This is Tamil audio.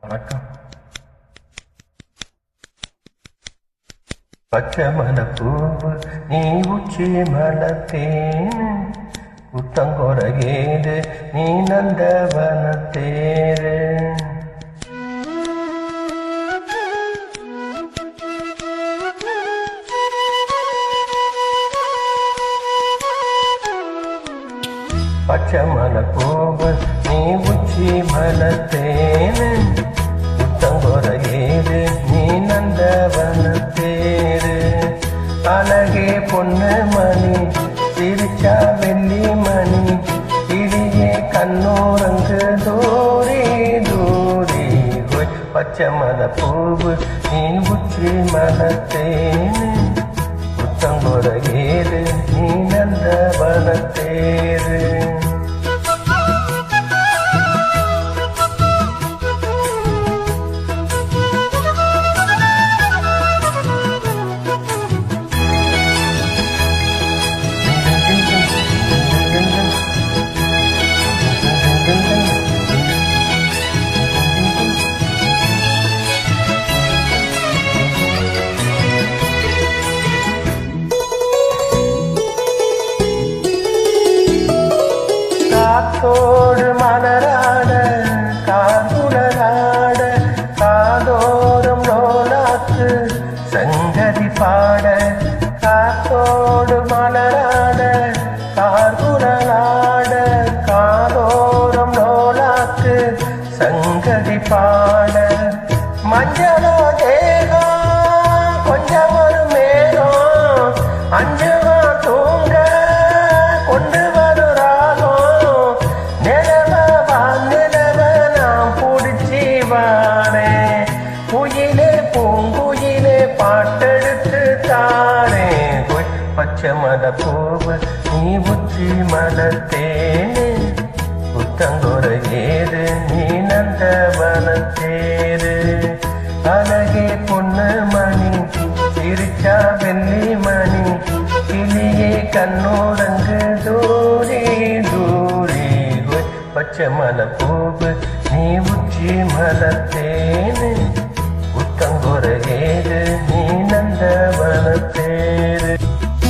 வணக்கம். பச்சை பூவு நீ உச்சி மலத்தேனு. குத்தங்குறையேது நீ நந்தவனத்தேரு. பச்சை பூவு நீ உச்சி மலத்தேனு. பொண்ணு மணி சிரிச்சா வெள்ளி மணி இடியே கண்ணோரங்கு தூரி தூரி. பச்சை மத பூவு நீ உச்சி மலத்தேனு புத்தங்குறையேது நீ காத்தோடு மலராட காதுலராட காதோறும் நோலாக்கு சங்கதி பாட. காத்தோடு மலராட காதுலராட காதோறும் நோலாக்கு சங்கதி பாட. மஞ்சளோ தே பூங்குயிலே பாட்டெடுத்து தாரே கொய் பச்சை மல பூவு நீ உச்சி மலத்தேனே புத்தங்குறை ஏது நீ நந்தவனத்தேரு அழகே பொண்ணு மணி சிரிச்சா வெள்ளி மணி. கிளியே கண்ணோடங்கு தூரி தூரி. பச்சை மல பூவு நீ உச்சி மலத்தேனே புத்தங்குறை ஏது நீ நந்தவனத்தே